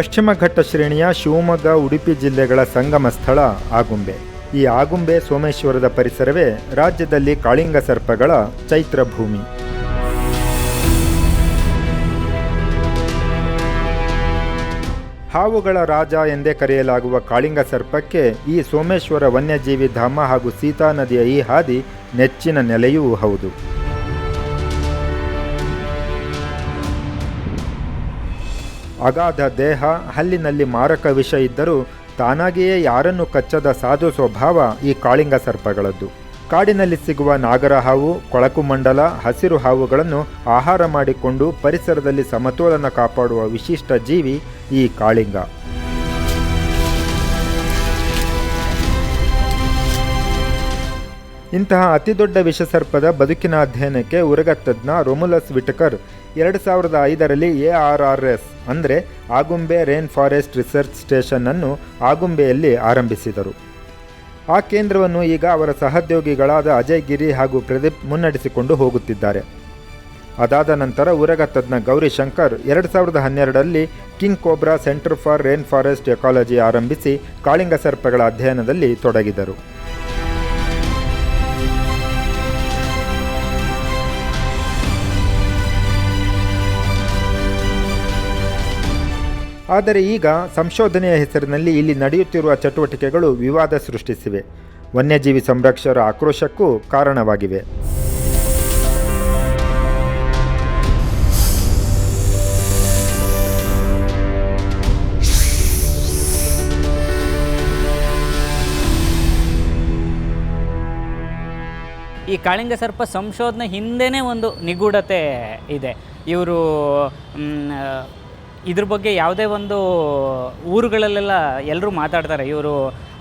ಪಶ್ಚಿಮ ಘಟ್ಟ ಶ್ರೇಣಿಯ ಶಿವಮೊಗ್ಗ, ಉಡುಪಿ ಜಿಲ್ಲೆಗಳ ಸಂಗಮ ಸ್ಥಳ ಆಗುಂಬೆ. ಈ ಆಗುಂಬೆ ಸೋಮೇಶ್ವರದ ಪರಿಸರವೇ ರಾಜ್ಯದಲ್ಲಿ ಕಾಳಿಂಗ ಸರ್ಪಗಳ ಚೈತ್ರ ಭೂಮಿ. ಹಾವುಗಳ ರಾಜ ಎಂದೇ ಕರೆಯಲಾಗುವ ಕಾಳಿಂಗ ಸರ್ಪಕ್ಕೆ ಈ ಸೋಮೇಶ್ವರ ವನ್ಯಜೀವಿ ಧಾಮ ಹಾಗೂ ಸೀತಾ ನದಿಯ ಈ ಹಾದಿ ನೆಚ್ಚಿನ ನೆಲೆಯೂ ಹೌದು. ಅಗಾಧ ದೇಹ, ಹಲ್ಲಿನಲ್ಲಿ ಮಾರಕ ವಿಷ ಇದ್ದರೂ ತಾನಾಗಿಯೇ ಯಾರನ್ನು ಕಚ್ಚದ ಸಾಧು ಸ್ವಭಾವ ಈ ಕಾಳಿಂಗ ಸರ್ಪಗಳದ್ದು. ಕಾಡಿನಲ್ಲಿ ಸಿಗುವ ನಾಗರ ಹಾವು, ಕೊಳಕು ಮಂಡಲ, ಹಸಿರು ಹಾವುಗಳನ್ನು ಆಹಾರ ಮಾಡಿಕೊಂಡು ಪರಿಸರದಲ್ಲಿ ಸಮತೋಲನ ಕಾಪಾಡುವ ವಿಶಿಷ್ಟ ಜೀವಿ ಈ ಕಾಳಿಂಗ. ಇಂತಹ ಅತಿದೊಡ್ಡ ವಿಷಸರ್ಪದ ಬದುಕಿನ ಅಧ್ಯಯನಕ್ಕೆ ಉರಗ ತಜ್ಞ ರೊಮುಲಸ್ ವಿಟಕರ್ ಎರಡು ಸಾವಿರದ ಐದರಲ್ಲಿ ಎ ಆರ್ ಆರ್ ಎಸ್ ಅಂದರೆ Agumbe rain forest research station ಅನ್ನು ಆಗುಂಬೆಯಲ್ಲಿ ಆರಂಭಿಸಿದರು. ಆ ಕೇಂದ್ರವನ್ನು ಈಗ ಅವರ ಸಹೋದ್ಯೋಗಿಗಳಾದ ಅಜಯ್ ಗಿರಿ ಹಾಗೂ ಪ್ರದೀಪ್ ಮುನ್ನಡೆಸಿಕೊಂಡು ಹೋಗುತ್ತಿದ್ದಾರೆ. ಅದಾದ ನಂತರ ಉರಗ ತಜ್ಞ ಗೌರಿ ಶಂಕರ್ ಎರಡು ಸಾವಿರದ ಹನ್ನೆರಡರಲ್ಲಿ king cobra centre for rain forest ecology ಆರಂಭಿಸಿ ಕಾಳಿಂಗ ಸರ್ಪಗಳ ಅಧ್ಯಯನದಲ್ಲಿ ತೊಡಗಿದರು. ಆದರೆ ಈಗ ಸಂಶೋಧನೆಯ ಹೆಸರಿನಲ್ಲಿ ಇಲ್ಲಿ ನಡೆಯುತ್ತಿರುವ ಚಟುವಟಿಕೆಗಳು ವಿವಾದ ಸೃಷ್ಟಿಸಿವೆ. ವನ್ಯಜೀವಿ ಸಂರಕ್ಷಕರ ಆಕ್ರೋಶಕ್ಕೂ ಕಾರಣವಾಗಿವೆ. ಈ ಕಾಳಿಂಗ ಸರ್ಪ ಸಂಶೋಧನೆ ಹಿಂದೆನೇ ಒಂದು ನಿಗೂಢತೆ ಇದೆ. ಇವರು ಇದ್ರ ಬಗ್ಗೆ ಯಾವುದೇ ಒಂದು ಊರುಗಳಲ್ಲೆಲ್ಲ ಎಲ್ಲರೂ ಮಾತಾಡ್ತಾರೆ. ಇವರು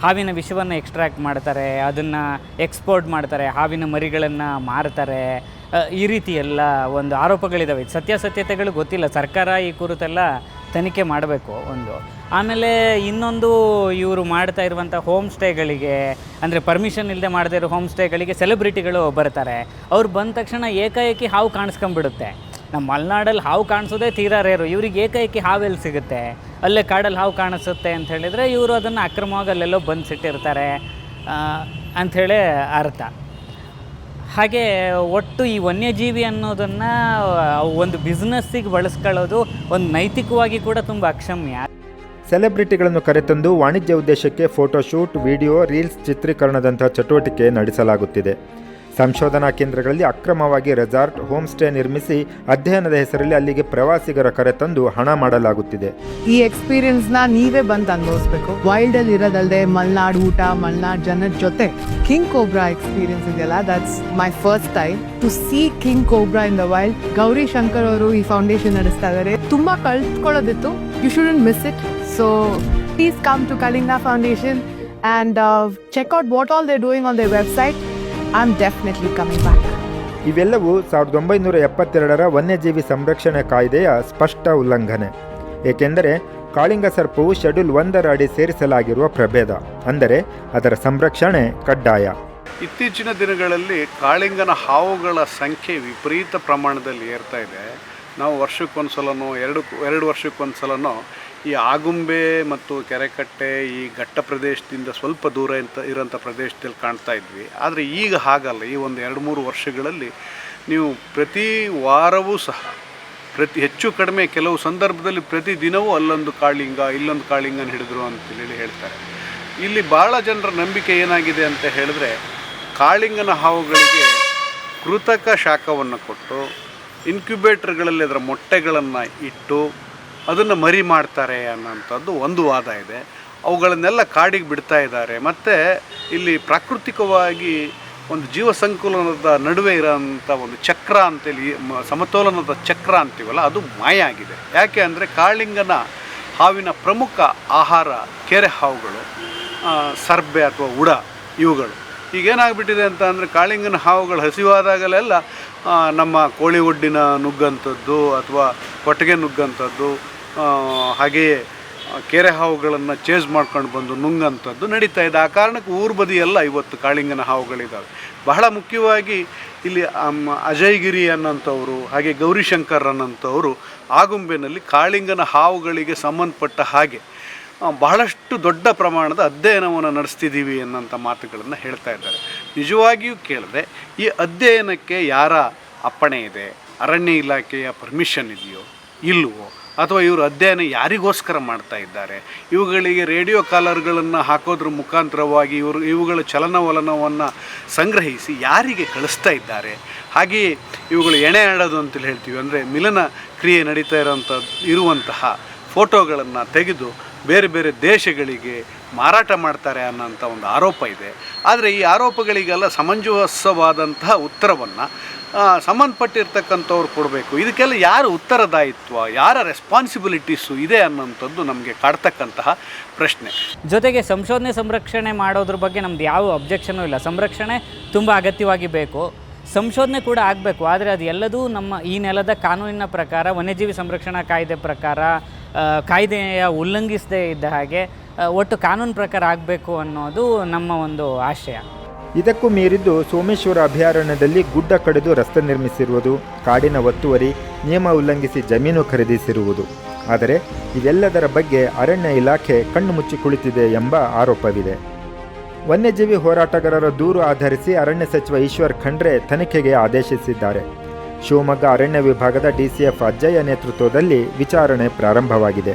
ಹಾವಿನ ವಿಷವನ್ನು ಎಕ್ಸ್ಟ್ರಾಕ್ಟ್ ಮಾಡ್ತಾರೆ, ಅದನ್ನು ಎಕ್ಸ್ಪೋರ್ಟ್ ಮಾಡ್ತಾರೆ, ಹಾವಿನ ಮರಿಗಳನ್ನು ಮಾರ್ತಾರೆ. ಈ ರೀತಿ ಎಲ್ಲ ಒಂದು ಆರೋಪಗಳಿದ್ದಾವೆ ಸತ್ಯಾಸತ್ಯತೆಗಳು ಗೊತ್ತಿಲ್ಲ. ಸರ್ಕಾರ ಈ ಕುರಿತೆಲ್ಲ ತನಿಖೆ ಮಾಡಬೇಕು ಒಂದು. ಆಮೇಲೆ ಇನ್ನೊಂದು ಇವರು ಮಾಡ್ತಾ ಇರುವಂಥ ಹೋಮ್ ಸ್ಟೇಗಳಿಗೆ ಅಂದರೆ ಪರ್ಮಿಷನ್ ಇಲ್ಲದೆ ಮಾಡದೇ ಇರೋ ಹೋಮ್ ಸ್ಟೇಗಳಿಗೆ ಸೆಲೆಬ್ರಿಟಿಗಳು ಬರ್ತಾರೆ. ಅವ್ರು ಬಂದ ತಕ್ಷಣ ಏಕಾಏಕಿ ಹಾವು ಕಾಣಿಸ್ಕೊಂಬಿಡುತ್ತೆ ನಮ್ಮ ಮಲೆನಾಡಲ್ಲಿ ಹಾವು ಕಾಣಿಸೋದೇ ತೀರಾ ರೇರು. ಇವ್ರಿಗೆ ಏಕೈಕಿ ಹಾವೆಲ್ಲಿ ಸಿಗುತ್ತೆ. ಅಲ್ಲೇ ಕಾಡಲ್ಲಿ ಹಾವು ಕಾಣಿಸುತ್ತೆ ಅಂತ ಹೇಳಿದರೆ ಇವರು ಅದನ್ನು ಅಕ್ರಮವಾಗಿ ಅಲ್ಲೆಲ್ಲೋ ಬಂದು ಸಿಟ್ಟಿರ್ತಾರೆ ಆ, ಅಂಥೇಳಿ ಅರ್ಥ. ಹಾಗೆ ಒಟ್ಟು ಈ ವನ್ಯಜೀವಿ ಅನ್ನೋದನ್ನು ಒಂದು ಬಿಸ್ನೆಸ್ಸಿಗೆ ಬಳಸ್ಕೊಳ್ಳೋದು ಒಂದು ನೈತಿಕವಾಗಿ ಕೂಡ ತುಂಬ ಅಕ್ಷಮ್ಯ. ಸೆಲೆಬ್ರಿಟಿಗಳನ್ನು ಕರೆತಂದು ವಾಣಿಜ್ಯ ಉದ್ದೇಶಕ್ಕೆ ಫೋಟೋಶೂಟ್ ವಿಡಿಯೋ ರೀಲ್ಸ್ ಚಿತ್ರೀಕರಣದಂತಹ ಚಟುವಟಿಕೆ ನಡೆಸಲಾಗುತ್ತಿದೆ. ಸಂಶೋಧನಾ ಕೇಂದ್ರಗಳಲ್ಲಿ ಅಕ್ರಮವಾಗಿ ರೆಸಾರ್ಟ್ ಹೋಮ್ ಸ್ಟೇ ನಿರ್ಮಿಸಿ ಅಧ್ಯಯನದ ಹೆಸರಲ್ಲಿ ಅಲ್ಲಿಗೆ ಪ್ರವಾಸಿಗರ ಕರೆ ತಂದು ಹಣ ಮಾಡಲಾಗುತ್ತಿದೆ. ಈ ಎಕ್ಸ್ಪೀರಿಯನ್ಸ್ನ ನೀವೇ ಬಂದು ಅನುಭವಿಸ್ಬೇಕು. ವೈಲ್ಡ್ ಅಲ್ಲಿ ಇರೋದಲ್ದೆ ಮಲ್ನಾಡ್ ಊಟ, ಮಲ್ನಾಡ್ ಜನರ ಜೊತೆ ಕಿಂಗ್ ಕೋಬ್ರಾ ಎಕ್ಸ್ಪೀರಿಯನ್ಸ್ ಇದೆಯಲ್ಲ? That's my first time to see king cobra in the wild Gowri Shankar ಅವರು ಈ ಫೌಂಡೇಶನ್ ನಡೆಸ್ತಾ ಇದ್ದಾರೆ. ತುಂಬಾ ಕಳ್ಕೊಳ್ಳೋದಿತ್ತು. You should miss it so please come to Kalinga foundation and check out what all they doing on the website I definitely coming back ಇವೆಲ್ಲವೂ ಸಾವಿರದ ಒಂಬೈನೂರ ಎಪ್ಪತ್ತೆರಡರ ವನ್ಯಜೀವಿ ಸಂರಕ್ಷಣೆ ಕಾಯ್ದೆಯ ಸ್ಪಷ್ಟ ಉಲ್ಲಂಘನೆ. ಏಕೆಂದರೆ ಕಾಳಿಂಗ ಸರ್ಪವು ಶೆಡ್ಯೂಲ್ ಒಂದರ ಅಡಿ ಸೇರಿಸಲಾಗಿರುವ ಪ್ರಭೇದ ಅಂದರೆ ಅದರ ಸಂರಕ್ಷಣೆ ಕಡ್ಡಾಯ. ಇತ್ತೀಚಿನ ದಿನಗಳಲ್ಲಿ ಕಾಳಿಂಗನ ಹಾವುಗಳ ಸಂಖ್ಯೆ ವಿಪರೀತ ಪ್ರಮಾಣದಲ್ಲಿ ಏರ್ತಾ ಇದೆ. ನಾವು ವರ್ಷಕ್ಕೊಂದ್ಸಲನೋ ಎರಡು ಎರಡು ವರ್ಷಕ್ಕೊಂದ್ಸಲನೋ ಈ ಆಗುಂಬೆ ಮತ್ತು ಕೆರೆಕಟ್ಟೆ ಈ ಘಟ್ಟ ಪ್ರದೇಶದಿಂದ ಸ್ವಲ್ಪ ದೂರ ಇಂತ ಇರೋಂಥ ಪ್ರದೇಶದಲ್ಲಿ ಕಾಣ್ತಾ ಇದ್ವಿ. ಆದರೆ ಈಗ ಹಾಗಲ್ಲ. ಈ ಒಂದು ಎರಡು ಮೂರು ವರ್ಷಗಳಲ್ಲಿ ನೀವು ಪ್ರತಿ ವಾರವೂ ಸಹ, ಪ್ರತಿ ಹೆಚ್ಚು ಕಡಿಮೆ ಕೆಲವು ಸಂದರ್ಭದಲ್ಲಿ ಪ್ರತಿ ದಿನವೂ ಅಲ್ಲೊಂದು ಕಾಳಿಂಗ, ಇಲ್ಲೊಂದು ಕಾಳಿಂಗನ ಹಿಡಿದ್ರು ಅಂತೇಳಿ ಹೇಳ್ತಾರೆ. ಇಲ್ಲಿ ಭಾಳ ಜನರ ನಂಬಿಕೆ ಏನಾಗಿದೆ ಅಂತ ಹೇಳಿದ್ರೆ, ಕಾಳಿಂಗನ ಹಾವುಗಳಿಗೆ ಕೃತಕ ಶಾಖವನ್ನು ಕೊಟ್ಟು ಇನ್ಕ್ಯುಬೇಟರ್ಗಳಲ್ಲಿ ಅದರ ಮೊಟ್ಟೆಗಳನ್ನು ಇಟ್ಟು ಅದನ್ನು ಮರಿ ಮಾಡ್ತಾರೆ ಅನ್ನೋಂಥದ್ದು ಒಂದು ವಾದ ಇದೆ. ಅವುಗಳನ್ನೆಲ್ಲ ಕಾಡಿಗೆ ಬಿಡ್ತಾ ಇದ್ದಾರೆ. ಮತ್ತು ಇಲ್ಲಿ ಪ್ರಾಕೃತಿಕವಾಗಿ ಒಂದು ಜೀವ ಸಂಕುಲನದ ನಡುವೆ ಇರೋಂಥ ಒಂದು ಚಕ್ರ ಅಂತೇಳಿ ಸಮತೋಲನದ ಚಕ್ರ ಅಂತೀವಲ್ಲ, ಅದು ಮಾಯ ಆಗಿದೆ. ಯಾಕೆ ಅಂದರೆ ಕಾಳಿಂಗನ ಹಾವಿನ ಪ್ರಮುಖ ಆಹಾರ, ಕೆರೆ ಹಾವುಗಳು ಸರ್ಬೆ ಅಥವಾ ಉಡ ಇವುಗಳು. ಈಗೇನಾಗ್ಬಿಟ್ಟಿದೆ ಅಂತ ಅಂದರೆ ಕಾಳಿಂಗನ ಹಾವುಗಳು ಹಸಿವಾದಾಗಲೆಲ್ಲ ನಮ್ಮ ಕೋಳಿ ಒಡ್ಡಿನ ನುಗ್ಗಂಥದ್ದು ಅಥವಾ ಕೊಟ್ಟಿಗೆ ನುಗ್ಗಂಥದ್ದು ಹಾಗೆಯೇ ಕೆರೆ ಹಾವುಗಳನ್ನು ಚೇಸ್ ಮಾಡ್ಕೊಂಡು ಬಂದು ನುಂಗಂಥದ್ದು ನಡೀತಾ ಇದೆ. ಆ ಕಾರಣಕ್ಕೆ ಊರು ಬದಿಯೆಲ್ಲ ಇವತ್ತು ಕಾಳಿಂಗನ ಹಾವುಗಳಿದ್ದಾವೆ ಬಹಳ ಮುಖ್ಯವಾಗಿ ಇಲ್ಲಿ ಅಜಯ್ಗಿರಿ ಅಜಯ್ ಗಿರಿ ಅನ್ನೋಂಥವ್ರು, ಹಾಗೆ ಗೌರಿಶಂಕರ್ ಅನ್ನೋಂಥವರು ಆಗುಂಬೆನಲ್ಲಿ ಕಾಳಿಂಗನ ಹಾವುಗಳಿಗೆ ಸಂಬಂಧಪಟ್ಟ ಹಾಗೆ ಬಹಳಷ್ಟು ದೊಡ್ಡ ಪ್ರಮಾಣದ ಅಧ್ಯಯನವನ್ನು ನಡೆಸ್ತಿದ್ದೀವಿ ಅನ್ನೋಂಥ ಮಾತುಗಳನ್ನು ಹೇಳ್ತಾ ಇದ್ದಾರೆ. ನಿಜವಾಗಿಯೂ ಕೇಳಿದ್ರೆ, ಈ ಅಧ್ಯಯನಕ್ಕೆ ಯಾರ ಅಪ್ಪಣೆ ಇದೆ? ಅರಣ್ಯ ಇಲಾಖೆಯ ಪರ್ಮಿಷನ್ ಇದೆಯೋ ಇಲ್ಲವೋ ಅಥವಾ ಇವರು ಅಧ್ಯಯನ ಯಾರಿಗೋಸ್ಕರ ಮಾಡ್ತಾ ಇದ್ದಾರೆ? ಇವುಗಳಿಗೆ ರೇಡಿಯೋ ಕಾಲರ್ಗಳನ್ನು ಹಾಕೋದ್ರ ಮುಖಾಂತರವಾಗಿ ಇವರು, ಇವುಗಳ ಚಲನವಲನವನ್ನು ಸಂಗ್ರಹಿಸಿ ಯಾರಿಗೆ ಕಳಿಸ್ತಾ ಇದ್ದಾರೆ? ಹಾಗೆಯೇ ಇವುಗಳು ಎಣೆ ಆಡೋದು ಅಂತೇಳಿ ಹೇಳ್ತೀವಿ. ಅಂದರೆ ಮಿಲನ ಕ್ರಿಯೆ ನಡೀತಾ ಇರೋಂಥ ಇರುವಂತಹ ಫೋಟೋಗಳನ್ನು ತೆಗೆದು ಬೇರೆ ಬೇರೆ ದೇಶಗಳಿಗೆ ಮಾರಾಟ ಮಾಡ್ತಾರೆ ಅನ್ನೋಂಥ ಒಂದು ಆರೋಪ ಇದೆ. ಆದರೆ ಈ ಆರೋಪಗಳಿಗೆಲ್ಲ ಸಮಂಜಸವಾದಂತಹ ಉತ್ತರವನ್ನು ಸಂಬಂಧಪಟ್ಟಿರ್ತಕ್ಕಂಥವ್ರು ಕೊಡಬೇಕು. ಇದಕ್ಕೆಲ್ಲ ಯಾರು ಉತ್ತರದಾಯಿತ್ವ, ಯಾರ ರೆಸ್ಪಾನ್ಸಿಬಿಲಿಟೀಸು ಇದೆ ಅನ್ನೋಂಥದ್ದು ನಮಗೆ ಕಾಡ್ತಕ್ಕಂತಹ ಪ್ರಶ್ನೆ. ಜೊತೆಗೆ ಸಂಶೋಧನೆ ಸಂರಕ್ಷಣೆ ಮಾಡೋದ್ರ ಬಗ್ಗೆ ನಮ್ದು ಯಾವ ಅಬ್ಜೆಕ್ಷನೂ ಇಲ್ಲ. ಸಂರಕ್ಷಣೆ ತುಂಬ ಅಗತ್ಯವಾಗಿ ಬೇಕು. ಸಂಶೋಧನೆ ಕೂಡ ಆಗಬೇಕು, ಆದರೆ ಅದು ಎಲ್ಲದೂ ನಮ್ಮ ಈ ನೆಲದ ಕಾನೂನಿನ ಪ್ರಕಾರ, ವನ್ಯಜೀವಿ ಸಂರಕ್ಷಣಾ ಕಾಯ್ದೆ ಪ್ರಕಾರ ಕಾಯ್ದೆಯ ಉಲ್ಲಂಘಿಸದೇ ಇದ್ದ ಹಾಗೆ ಒಟ್ಟು ಕಾನೂನು ಪ್ರಕಾರ ಆಗಬೇಕು ಅನ್ನೋದು ನಮ್ಮ ಒಂದು ಆಶಯ. ಇದಕ್ಕೂ ಮೀರಿದ್ದು ಸೋಮೇಶ್ವರ ಅಭಯಾರಣ್ಯದಲ್ಲಿ ಗುಡ್ಡ ಕಡಿದು ರಸ್ತೆ ನಿರ್ಮಿಸಿರುವುದು, ಕಾಡಿನ ಒತ್ತುವರಿ, ನಿಯಮ ಉಲ್ಲಂಘಿಸಿ ಜಮೀನು ಖರೀದಿಸಿರುವುದು. ಆದರೆ ಇದೆಲ್ಲದರ ಬಗ್ಗೆ ಅರಣ್ಯ ಇಲಾಖೆ ಕಣ್ಣು ಮುಚ್ಚಿ ಕುಳಿತಿದೆ ಎಂಬ ಆರೋಪವಿದೆ. ವನ್ಯಜೀವಿ ಹೋರಾಟಗಾರರ ದೂರು ಆಧರಿಸಿ ಅರಣ್ಯ ಸಚಿವ ಈಶ್ವರ್ ಖಂಡ್ರೆ ತನಿಖೆಗೆ ಆದೇಶಿಸಿದ್ದಾರೆ. ಶಿವಮೊಗ್ಗ ಅರಣ್ಯ ವಿಭಾಗದ ಡಿಸಿಎಫ್ ಅಜ್ಜಯ್ಯ ನೇತೃತ್ವದಲ್ಲಿ ವಿಚಾರಣೆ ಪ್ರಾರಂಭವಾಗಿದೆ.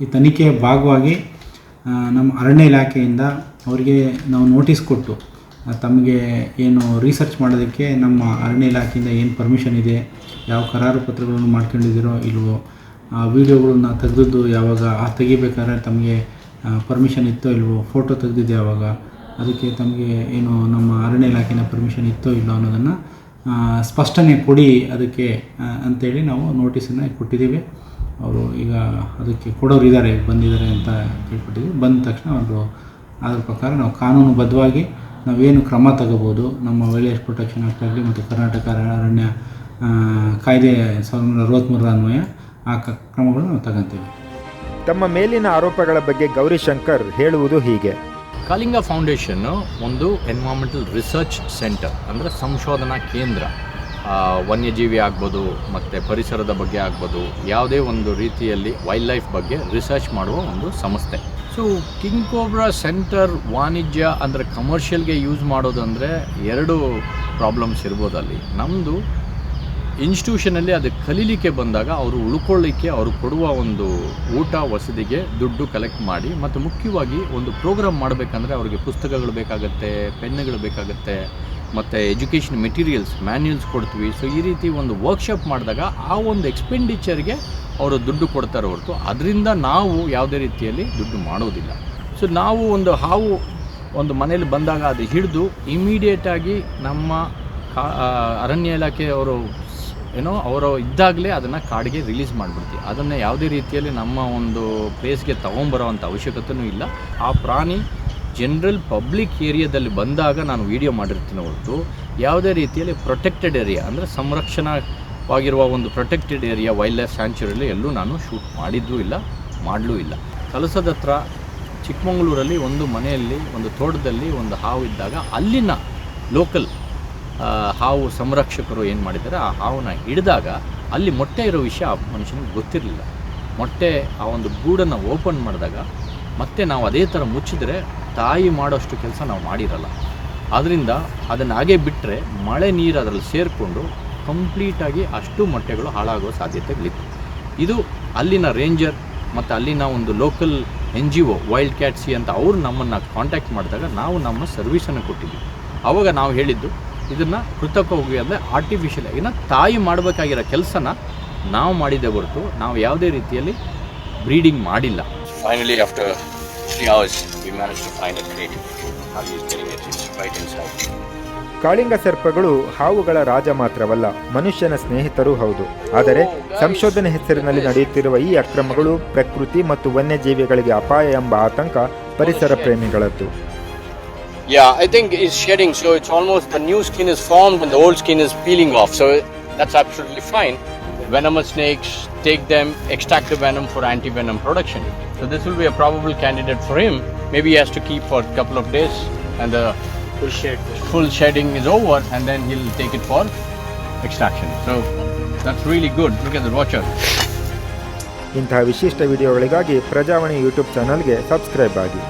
ಈ ತನಿಖೆಯ ಭಾಗವಾಗಿ ನಮ್ಮ ಅರಣ್ಯ ಇಲಾಖೆಯಿಂದ ಅವರಿಗೆ ನಾವು ನೋಟಿಸ್ ಕೊಟ್ಟು ತಮಗೆ ಏನು ರಿಸರ್ಚ್ ಮಾಡೋದಕ್ಕೆ ನಮ್ಮ ಅರಣ್ಯ ಇಲಾಖೆಯಿಂದ ಏನು ಪರ್ಮಿಷನ್ ಇದೆ, ಯಾವ ಕರಾರು ಪತ್ರಗಳನ್ನು ಮಾಡ್ಕೊಂಡಿದ್ದೀರೋ ಇಲ್ವೋ, ಆ, ವಿಡಿಯೋಗಳನ್ನು ತೆಗೆದದ್ದು ಯಾವಾಗ ಆ ತೆಗಿಬೇಕಾದ್ರೆ ತಮಗೆ ಪರ್ಮಿಷನ್ ಇತ್ತೋ ಇಲ್ವೋ ಫೋಟೋ ತೆಗೆದಿದ್ದು ಯಾವಾಗ, ಅದಕ್ಕೆ ತಮಗೆ ಏನು ನಮ್ಮ ಅರಣ್ಯ ಇಲಾಖೆಯಿಂದ ಪರ್ಮಿಷನ್ ಇತ್ತೋ ಇಲ್ಲೋ ಅನ್ನೋದನ್ನು ಸ್ಪಷ್ಟನೆ ಕೊಡಿ ಅದಕ್ಕೆ ಅಂತೇಳಿ ನಾವು ನೋಟಿಸನ್ನು ಕೊಟ್ಟಿದ್ದೀವಿ. ಅವರು ಈಗ ಅದಕ್ಕೆ ಕೊಡೋರು ಇದ್ದಾರೆ ಬಂದಿದ್ದಾರೆ ಅಂತ ಕೇಳ್ಕೊಟ್ಟಿದ್ದೀವಿ ಬಂದ ತಕ್ಷಣ ಅವರು ಅದ್ರ ಪ್ರಕಾರ ನಾವು ಕಾನೂನುಬದ್ಧವಾಗಿ ನಾವೇನು ಕ್ರಮ ತಗೋಬೋದು, ನಮ್ಮ ವೈಲ್ಡ್ ಪ್ರೊಟೆಕ್ಷನ್ ಆ್ಯಕ್ಟ್ ಆಗಲಿ ಮತ್ತು ಕರ್ನಾಟಕ ಅರಣ್ಯ ಕಾಯ್ದೆ ಸಾವಿರದ ಒಂಬೈನೂರ ಅರವತ್ತ್ಮೂರರ ಅನ್ವಯ, ಆ ಕ್ರಮಗಳನ್ನು ನಾವು ತಗೊಂತೀವಿ. ತಮ್ಮ ಮೇಲಿನ ಆರೋಪಗಳ ಬಗ್ಗೆ ಗೌರಿಶಂಕರ್ ಹೇಳುವುದು ಹೀಗೆ. ಕಲಿಂಗ ಫೌಂಡೇಶನ್ನು ಒಂದು ಎನ್ವಾಮೆಂಟಲ್ ರಿಸರ್ಚ್ ಸೆಂಟರ್ ಅಂದರೆ ಸಂಶೋಧನಾ ಕೇಂದ್ರ. ವನ್ಯಜೀವಿ ಆಗ್ಬೋದು, ಮತ್ತು ಪರಿಸರದ ಬಗ್ಗೆ ಆಗ್ಬೋದು, ಯಾವುದೇ ಒಂದು ರೀತಿಯಲ್ಲಿ ವೈಲ್ಡ್ ಲೈಫ್ ಬಗ್ಗೆ ರಿಸರ್ಚ್ ಮಾಡುವ ಒಂದು ಸಂಸ್ಥೆ. ಸೊ ಕಿಂಗ್ ಕೋಬ್ರಾ ಸೆಂಟರ್ ವಾಣಿಜ್ಯ ಅಂದರೆ ಕಮರ್ಷಿಯಲ್ಗೆ ಯೂಸ್ ಮಾಡೋದಂದರೆ ಎರಡು ಪ್ರಾಬ್ಲಮ್ಸ್ ಇರ್ಬೋದು ಅಲ್ಲಿ. ನಮ್ಮದು ಇನ್ಸ್ಟಿಟ್ಯೂಷನಲ್ಲಿ ಅದು ಕಲೀಲಿಕ್ಕೆ ಬಂದಾಗ ಅವರು ಉಳ್ಕೊಳ್ಳಿಕ್ಕೆ ಅವರು ಕೊಡುವ ಒಂದು ಊಟ, ವಸತಿಗೆ ದುಡ್ಡು ಕಲೆಕ್ಟ್ ಮಾಡಿ ಮತ್ತು ಮುಖ್ಯವಾಗಿ ಒಂದು ಪ್ರೋಗ್ರಾಮ್ ಮಾಡಬೇಕಂದ್ರೆ ಅವರಿಗೆ ಪುಸ್ತಕಗಳು ಬೇಕಾಗುತ್ತೆ, ಪೆನ್ನುಗಳು ಬೇಕಾಗುತ್ತೆ, ಮತ್ತು ಎಜುಕೇಷನ್ ಮೆಟೀರಿಯಲ್ಸ್ ಮ್ಯಾನ್ಯಲ್ಸ್ ಕೊಡ್ತೀವಿ. ಸೊ ಈ ರೀತಿ ಒಂದು ವರ್ಕ್ಶಾಪ್ ಮಾಡಿದಾಗ ಆ ಒಂದು ಎಕ್ಸ್ಪೆಂಡಿಚರ್ಗೆ ಅವರು ದುಡ್ಡು ಕೊಡ್ತಾರೆ ಹೊರತು ಅದರಿಂದ ನಾವು ಯಾವುದೇ ರೀತಿಯಲ್ಲಿ ದುಡ್ಡು ಮಾಡೋದಿಲ್ಲ. ಸೊ ನಾವು ಒಂದು ಹಾವು ಒಂದು ಮನೇಲಿ ಬಂದಾಗ ಅದು ಹಿಡಿದು ಇಮಿಡಿಯೇಟಾಗಿ ನಮ್ಮ ಕಾ ಅರಣ್ಯ ಇಲಾಖೆಯವರು ಏನೋ ಅವರು ಇದ್ದಾಗಲೇ ಅದನ್ನು ಕಾಡಿಗೆ ರಿಲೀಸ್ ಮಾಡಿಬಿಡ್ತೀವಿ. ಅದನ್ನು ಯಾವುದೇ ರೀತಿಯಲ್ಲಿ ನಮ್ಮ ಒಂದು ಪ್ಲೇಸ್ಗೆ ತೊಗೊಂಬರೋವಂಥ ಅವಶ್ಯಕತೆಯೂ ಇಲ್ಲ. ಆ ಪ್ರಾಣಿ ಜನರಲ್ ಪಬ್ಲಿಕ್ ಏರಿಯಾದಲ್ಲಿ ಬಂದಾಗ ನಾನು ವಿಡಿಯೋ ಮಾಡಿರ್ತೀನಿ ಹೊರತು. ಯಾವುದೇ ರೀತಿಯಲ್ಲಿ ಪ್ರೊಟೆಕ್ಟೆಡ್ ಏರಿಯಾ ಅಂದರೆ ಸಂರಕ್ಷಣವಾಗಿರುವ ಒಂದು ಪ್ರೊಟೆಕ್ಟೆಡ್ ಏರಿಯಾ ವೈಲ್ಡ್ ಲೈಫ್ ಸ್ಯಾಂಚುರಿಯಲ್ಲಿ ಎಲ್ಲೂ ನಾನು ಶೂಟ್ ಮಾಡಿದ್ದೂ ಇಲ್ಲ, ಮಾಡಲೂ ಇಲ್ಲ. ಕಲಸದ ಹತ್ರ ಚಿಕ್ಕಮಗಳೂರಲ್ಲಿ ಒಂದು ಮನೆಯಲ್ಲಿ, ಒಂದು ತೋಟದಲ್ಲಿ ಒಂದು ಹಾವು ಇದ್ದಾಗ ಅಲ್ಲಿನ ಲೋಕಲ್ ಹಾವು ಸಂರಕ್ಷಕರು ಏನು ಮಾಡಿದ್ದಾರೆ? ಆ ಹಾವನ್ನ ಹಿಡಿದಾಗ ಅಲ್ಲಿ ಮೊಟ್ಟೆ ಇರೋ ವಿಷಯ ಆ ಮನುಷ್ಯನಿಗೆ ಗೊತ್ತಿರಲಿಲ್ಲ. ಮೊಟ್ಟೆ ಆ ಒಂದು ಗೂಡನ್ನು ಓಪನ್ ಮಾಡಿದಾಗ ಮತ್ತೆ ನಾವು ಅದೇ ಥರ ಮುಚ್ಚಿದ್ರೆ ತಾಯಿ ಮಾಡೋಷ್ಟು ಕೆಲಸ ನಾವು ಮಾಡಿರಲ್ಲ. ಆದ್ದರಿಂದ ಅದನ್ನು ಹಾಗೆ ಬಿಟ್ಟರೆ ಮಳೆ ನೀರು ಅದರಲ್ಲಿ ಸೇರಿಕೊಂಡು ಕಂಪ್ಲೀಟಾಗಿ ಅಷ್ಟು ಮೊಟ್ಟೆಗಳು ಹಾಳಾಗೋ ಸಾಧ್ಯತೆಗಳಿತ್ತು ಇದು ಅಲ್ಲಿನ ರೇಂಜರ್ ಮತ್ತು ಅಲ್ಲಿನ ಒಂದು local N G O wild ಕ್ಯಾಟ್ಸಿ ಅಂತ ಅವರು ನಮ್ಮನ್ನು ಕಾಂಟ್ಯಾಕ್ಟ್ ಮಾಡಿದಾಗ ನಾವು ನಮ್ಮ ಸರ್ವಿಸನ್ನು ಕೊಟ್ಟಿದ್ವಿ. ಆವಾಗ ನಾವು ಹೇಳಿದ್ದು ಇದನ್ನು ಕೃತಕ ಹೋಗಿ ಅಂದರೆ ಆರ್ಟಿಫಿಷಿಯಲ್ ಇನ್ನು ತಾಯಿ ಮಾಡಬೇಕಾಗಿರೋ ಕೆಲಸನ ನಾವು ಮಾಡಿದ್ದೆ ಹೊರತು ನಾವು ಯಾವುದೇ ರೀತಿಯಲ್ಲಿ ಬ್ರೀಡಿಂಗ್ ಮಾಡಿಲ್ಲ. Finally after. ಕಾಳಿಂಗ ಸರ್ಪಗಳು ಹಾವುಗಳ ರಾಜ ಮಾತ್ರವಲ್ಲ ಮನುಷ್ಯನ ಸ್ನೇಹಿತರೂ ಹೌದು. ಆದರೆ ಸಂಶೋಧನೆ ಹೆಸರಿನಲ್ಲಿ ನಡೆಯುತ್ತಿರುವ ಈ ಅಕ್ರಮಗಳು ಪ್ರಕೃತಿ ಮತ್ತು ವನ್ಯಜೀವಿಗಳಿಗೆ ಅಪಾಯ ಎಂಬ ಆತಂಕ ಪರಿಸರ ಪ್ರೇಮಿಗಳದ್ದು. Yeah, I think it's shedding, so it's almost the new skin is formed and the old skin is peeling off. So that's absolutely fine. Venomous snakes take them, extract the venom for anti venom production. So this will be a probable candidate for him. Maybe he has to keep for a couple of days and the full shedding is over and then he'll take it for extraction. So that's really good. Look at the watcher. ಇಂತಹ ವಿಶಿಷ್ಟ ವಿಡಿಯೋಗಳಿಗಾಗಿ Prajavani YouTube ಚಾನಲ್ಗೆ subscribe ಆಗಿ